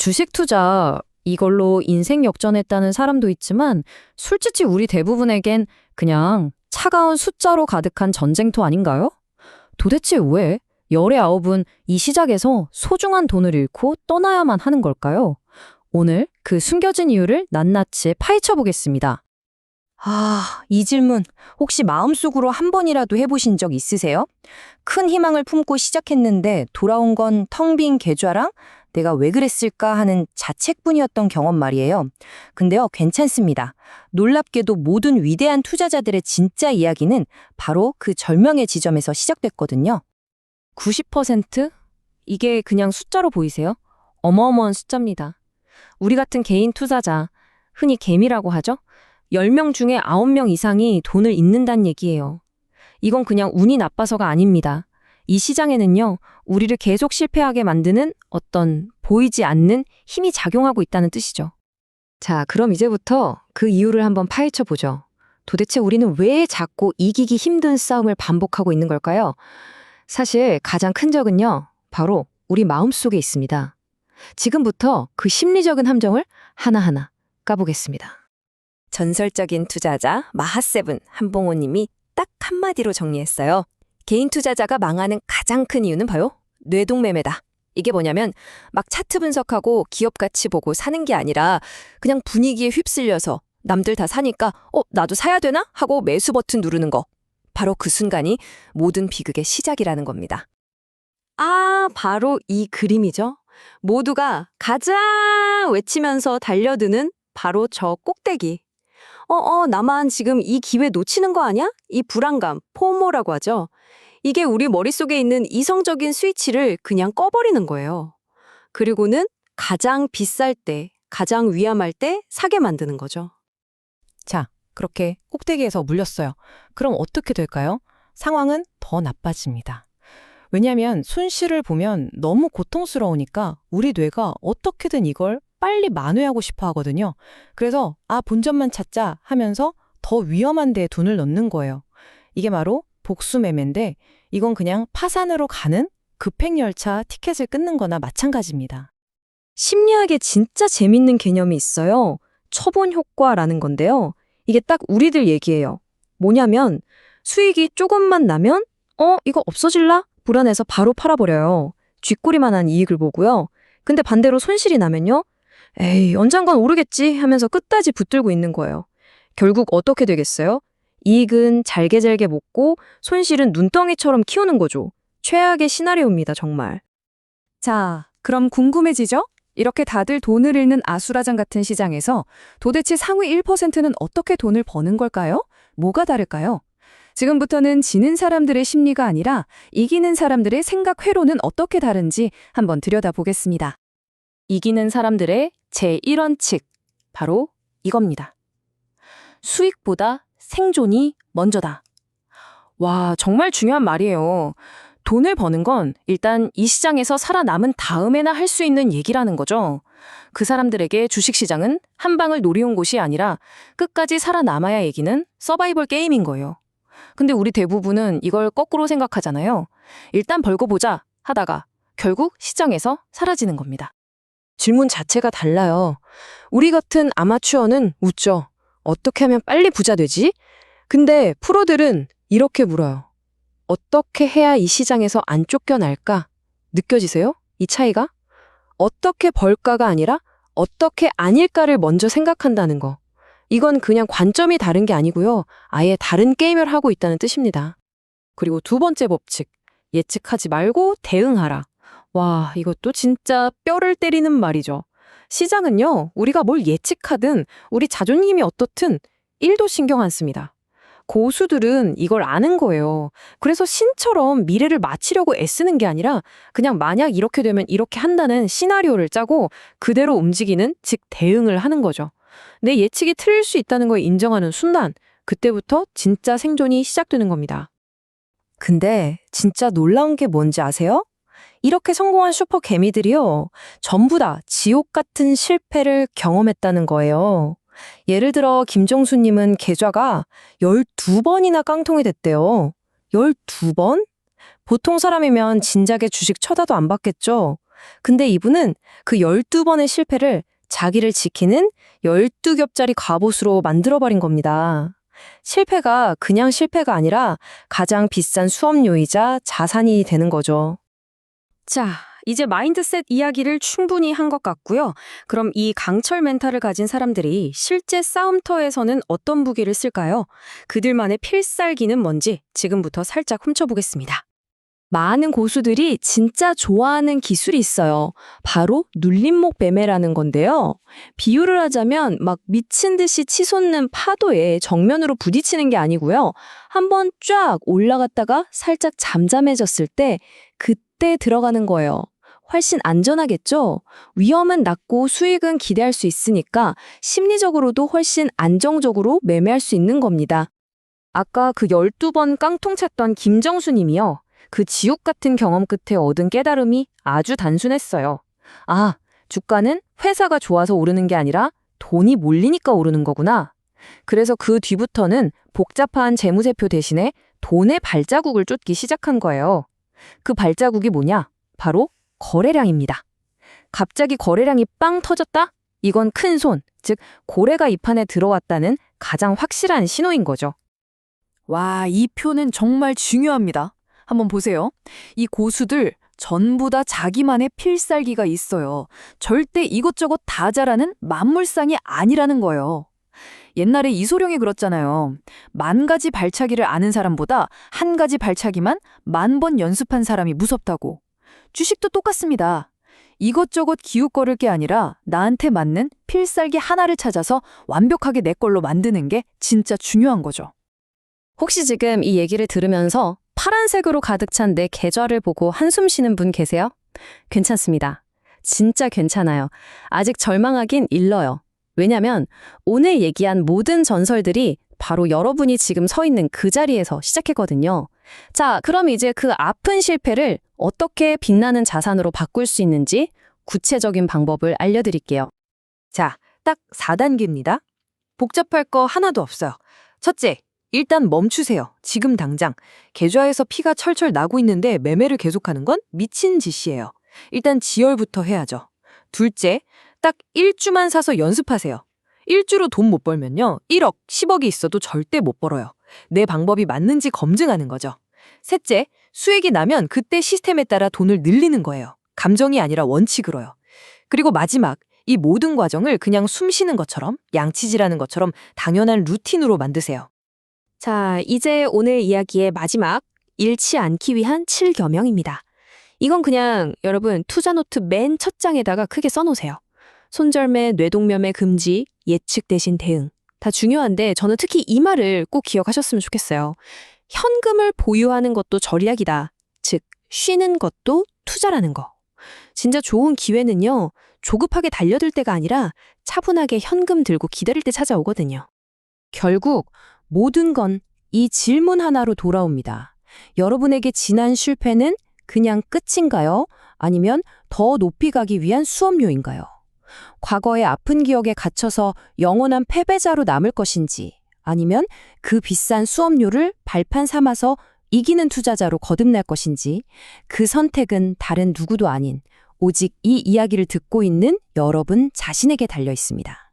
주식 투자 이걸로 인생 역전했다는 사람도 있지만 솔직히 우리 대부분에겐 그냥 차가운 숫자로 가득한 전쟁터 아닌가요? 도대체 왜 열의 아홉은 이 시작에서 소중한 돈을 잃고 떠나야만 하는 걸까요? 오늘 그 숨겨진 이유를 낱낱이 파헤쳐 보겠습니다. 아, 이 질문 혹시 마음속으로 한 번이라도 해보신 적 있으세요? 큰 희망을 품고 시작했는데 돌아온 건 텅 빈 계좌랑 내가 왜 그랬을까 하는 자책뿐이었던 경험 말이에요. 근데요, 괜찮습니다. 놀랍게도 모든 위대한 투자자들의 진짜 이야기는 바로 그 절명의 지점에서 시작됐거든요. 90%? 이게 그냥 숫자로 보이세요? 어마어마한 숫자입니다. 우리 같은 개인 투자자, 흔히 개미라고 하죠? 10명 중에 9명 이상이 돈을 잃는다는 얘기예요. 이건 그냥 운이 나빠서가 아닙니다. 이 시장에는요, 우리를 계속 실패하게 만드는 어떤 보이지 않는 힘이 작용하고 있다는 뜻이죠. 자, 그럼 이제부터 그 이유를 한번 파헤쳐 보죠. 도대체 우리는 왜 자꾸 이기기 힘든 싸움을 반복하고 있는 걸까요? 사실 가장 큰 적은요, 바로 우리 마음 속에 있습니다. 지금부터 그 심리적인 함정을 하나하나 까보겠습니다. 전설적인 투자자 마하세븐 한봉호 님이 딱 한마디로 정리했어요. 개인 투자자가 망하는 가장 큰 이유는 바로 뇌동매매다. 이게 뭐냐면 막 차트 분석하고 기업 가치 보고 사는 게 아니라 그냥 분위기에 휩쓸려서 남들 다 사니까 어 나도 사야 되나 하고 매수 버튼 누르는 거. 바로 그 순간이 모든 비극의 시작이라는 겁니다. 아, 바로 이 그림이죠. 모두가 가자 외치면서 달려드는 바로 저 꼭대기. 어, 어, 나만 지금 이 기회 놓치는 거 아니야? 이 불안감, 포모라고 하죠. 이게 우리 머릿속에 있는 이성적인 스위치를 그냥 꺼버리는 거예요. 그리고는 가장 비쌀 때, 가장 위험할 때 사게 만드는 거죠. 자, 그렇게 꼭대기에서 물렸어요. 그럼 어떻게 될까요? 상황은 더 나빠집니다. 왜냐하면 손실을 보면 너무 고통스러우니까 우리 뇌가 어떻게든 이걸 빨리 만회하고 싶어 하거든요. 그래서 아, 본전만 찾자 하면서 더 위험한 데에 돈을 넣는 거예요. 이게 바로 복수매매인데 이건 그냥 파산으로 가는 급행열차 티켓을 끊는 거나 마찬가지입니다. 심리학에 진짜 재밌는 개념이 있어요. 처분 효과라는 건데요. 이게 딱 우리들 얘기예요. 뭐냐면 수익이 조금만 나면 어 이거 없어질라? 불안해서 바로 팔아버려요. 쥐꼬리만한 이익을 보고요. 근데 반대로 손실이 나면요. 에이 언젠간 오르겠지 하면서 끝까지 붙들고 있는 거예요. 결국 어떻게 되겠어요? 이익은 잘게 잘게 먹고 손실은 눈덩이처럼 키우는 거죠. 최악의 시나리오입니다 정말. 자, 그럼 궁금해지죠? 이렇게 다들 돈을 잃는 아수라장 같은 시장에서 도대체 상위 1%는 어떻게 돈을 버는 걸까요? 뭐가 다를까요? 지금부터는 지는 사람들의 심리가 아니라 이기는 사람들의 생각 회로는 어떻게 다른지 한번 들여다보겠습니다. 이기는 사람들의 제1원칙, 바로 이겁니다. 수익보다 생존이 먼저다. 와, 정말 중요한 말이에요. 돈을 버는 건 일단 이 시장에서 살아남은 다음에나 할 수 있는 얘기라는 거죠. 그 사람들에게 주식시장은 한 방을 노려온 곳이 아니라 끝까지 살아남아야 얘기는 서바이벌 게임인 거예요. 근데 우리 대부분은 이걸 거꾸로 생각하잖아요. 일단 벌고 보자 하다가 결국 시장에서 사라지는 겁니다. 질문 자체가 달라요. 우리 같은 아마추어는 웃죠. 어떻게 하면 빨리 부자 되지? 근데 프로들은 이렇게 물어요. 어떻게 해야 이 시장에서 안 쫓겨날까? 느껴지세요? 이 차이가? 어떻게 벌까가 아니라 어떻게 아닐까를 먼저 생각한다는 거. 이건 그냥 관점이 다른 게 아니고요. 아예 다른 게임을 하고 있다는 뜻입니다. 그리고 두 번째 법칙. 예측하지 말고 대응하라. 와, 이것도 진짜 뼈를 때리는 말이죠. 시장은요, 우리가 뭘 예측하든 우리 자존심이 어떻든 1도 신경 안 씁니다. 고수들은 이걸 아는 거예요. 그래서 신처럼 미래를 맞히려고 애쓰는 게 아니라 그냥 만약 이렇게 되면 이렇게 한다는 시나리오를 짜고 그대로 움직이는, 즉 대응을 하는 거죠. 내 예측이 틀릴 수 있다는 걸 인정하는 순간, 그때부터 진짜 생존이 시작되는 겁니다. 근데 진짜 놀라운 게 뭔지 아세요? 이렇게 성공한 슈퍼 개미들이요. 전부 다 지옥 같은 실패를 경험했다는 거예요. 예를 들어 김정수님은 계좌가 12번이나 깡통이 됐대요. 12번? 보통 사람이면 진작에 주식 쳐다도 안 봤겠죠. 근데 이분은 그 12번의 실패를 자기를 지키는 12겹짜리 갑옷으로 만들어버린 겁니다. 실패가 그냥 실패가 아니라 가장 비싼 수업료이자 자산이 되는 거죠. 자, 이제 마인드셋 이야기를 충분히 한 것 같고요. 그럼 이 강철 멘탈을 가진 사람들이 실제 싸움터에서는 어떤 무기를 쓸까요? 그들만의 필살기는 뭔지 지금부터 살짝 훔쳐보겠습니다. 많은 고수들이 진짜 좋아하는 기술이 있어요. 바로 눌림목 매매라는 건데요. 비유를 하자면 막 미친 듯이 치솟는 파도에 정면으로 부딪히는 게 아니고요. 한번 쫙 올라갔다가 살짝 잠잠해졌을 때 그때 들어가는 거예요. 훨씬 안전하겠죠? 위험은 낮고 수익은 기대할 수 있으니까 심리적으로도 훨씬 안정적으로 매매할 수 있는 겁니다. 아까 그 12번 깡통 찼던 김정수 님이요. 그 지옥 같은 경험 끝에 얻은 깨달음이 아주 단순했어요. 아, 주가는 회사가 좋아서 오르는 게 아니라 돈이 몰리니까 오르는 거구나. 그래서 그 뒤부터는 복잡한 재무제표 대신에 돈의 발자국을 쫓기 시작한 거예요. 그 발자국이 뭐냐? 바로 거래량입니다. 갑자기 거래량이 빵 터졌다? 이건 큰 손, 즉 고래가 이 판에 들어왔다는 가장 확실한 신호인 거죠. 와, 이 표는 정말 중요합니다. 한번 보세요. 이 고수들 전부 다 자기만의 필살기가 있어요. 절대 이것저것 다 잘하는 만물상이 아니라는 거예요. 옛날에 이소룡이 그렇잖아요. 만 가지 발차기를 아는 사람보다 한 가지 발차기만 만 번 연습한 사람이 무섭다고. 주식도 똑같습니다. 이것저것 기웃거릴 게 아니라 나한테 맞는 필살기 하나를 찾아서 완벽하게 내 걸로 만드는 게 진짜 중요한 거죠. 혹시 지금 이 얘기를 들으면서 파란색으로 가득 찬 내 계좌를 보고 한숨 쉬는 분 계세요? 괜찮습니다. 진짜 괜찮아요. 아직 절망하긴 일러요. 왜냐면 오늘 얘기한 모든 전설들이 바로 여러분이 지금 서 있는 그 자리에서 시작했거든요. 자, 그럼 이제 그 아픈 실패를 어떻게 빛나는 자산으로 바꿀 수 있는지 구체적인 방법을 알려드릴게요. 자, 딱 4단계입니다. 복잡할 거 하나도 없어요. 첫째, 일단 멈추세요. 지금 당장. 계좌에서 피가 철철 나고 있는데 매매를 계속하는 건 미친 짓이에요. 일단 지혈부터 해야죠. 둘째, 딱 1주만 사서 연습하세요. 1주로 돈 못 벌면요. 1억, 10억이 있어도 절대 못 벌어요. 내 방법이 맞는지 검증하는 거죠. 셋째, 수익이 나면 그때 시스템에 따라 돈을 늘리는 거예요. 감정이 아니라 원칙으로요. 그리고 마지막, 이 모든 과정을 그냥 숨 쉬는 것처럼, 양치질하는 것처럼 당연한 루틴으로 만드세요. 자, 이제 오늘 이야기의 마지막, 잃지 않기 위한 7겸영입니다. 이건 그냥 여러분 투자 노트 맨 첫 장에다가 크게 써놓으세요. 손절매, 뇌동매매 금지, 예측 대신 대응. 다 중요한데 저는 특히 이 말을 꼭 기억하셨으면 좋겠어요. 현금을 보유하는 것도 전략이다. 즉, 쉬는 것도 투자라는 거. 진짜 좋은 기회는요, 조급하게 달려들 때가 아니라 차분하게 현금 들고 기다릴 때 찾아오거든요. 결국 모든 건 이 질문 하나로 돌아옵니다. 여러분에게 지난 실패는 그냥 끝인가요? 아니면 더 높이 가기 위한 수업료인가요? 과거의 아픈 기억에 갇혀서 영원한 패배자로 남을 것인지, 아니면 그 비싼 수업료를 발판 삼아서 이기는 투자자로 거듭날 것인지, 그 선택은 다른 누구도 아닌 오직 이 이야기를 듣고 있는 여러분 자신에게 달려 있습니다.